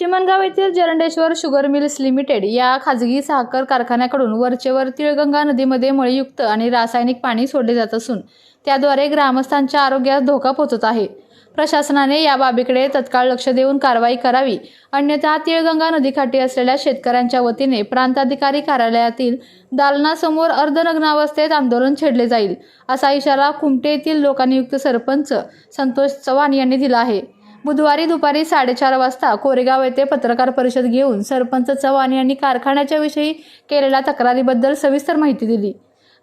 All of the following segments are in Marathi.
चिमनगाव येथील जरंडेश्वर शुगर मिल्स लिमिटेड या खाजगी साखर कारखान्याकडून वरचेवर तिळगंगा नदीमध्ये मळीयुक्त आणि रासायनिक पाणी सोडले जात असून त्याद्वारे ग्रामस्थांच्या आरोग्यास धोका पोहोचत आहे. प्रशासनाने या बाबीकडे तत्काळ लक्ष देऊन कारवाई करावी. अन्यथा तिळगंगा नदीकाठी असलेल्या शेतकऱ्यांच्या वतीने प्रांताधिकारी कार्यालयातील दालनासमोर अर्धनग्नावस्थेत आंदोलन छेडले जाईल असा इशारा कुमटे येथील लोकानियुक्त सरपंच संतोष चव्हाण यांनी दिला आहे. बुधवारी दुपारी साडेचार वाजता कोरेगाव येथे पत्रकार परिषद घेऊन सरपंच चव्हाण यांनी कारखान्याच्या विषयी केलेल्या तक्रारीबद्दल सविस्तर माहिती दिली.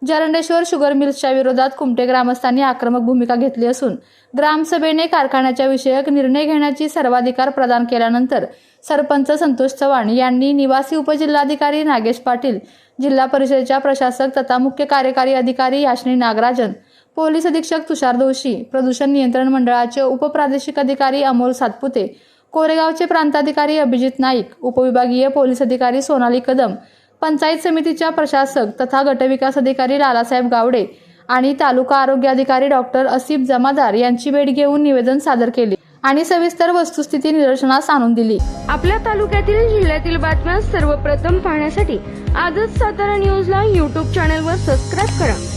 जरंडेश्वर शुगर मिल्सच्या विरोधात कुमटे ग्रामस्थांनी आक्रमक भूमिका घेतली असून ग्रामसभेने कारखान्याच्या विषयक निर्णय घेण्याची सर्वाधिकार प्रदान केल्यानंतर सरपंच संतोष चव्हाण यांनी निवासी उपजिल्हाधिकारी नागेश पाटील जिल्हा परिषदेच्या प्रशासक तथा मुख्य कार्यकारी अधिकारी याशनी नागराजन पोलीस अधीक्षक तुषार दोशी प्रदूषण नियंत्रण मंडळाचे उपप्रादेशिक अधिकारी अमोल सातपुते कोरेगावचे प्रांताधिकारी अभिजित नाईक उपविभागीय पोलीस अधिकारी सोनाली कदम पंचायत समितीच्या प्रशासक तथा गटविकास अधिकारी लालासाहेब गावडे आणि तालुका आरोग्य अधिकारी डॉक्टर असिफ जमादार यांची भेट घेऊन निवेदन सादर केले आणि सविस्तर वस्तुस्थिती निदर्शनास आणून दिली. आपल्या तालुक्यातील जिल्ह्यातील बातम्या सर्वप्रथम पाहण्यासाठी आजच सातारा न्यूजला यूट्यूब चॅनलवर सबस्क्राईब करा.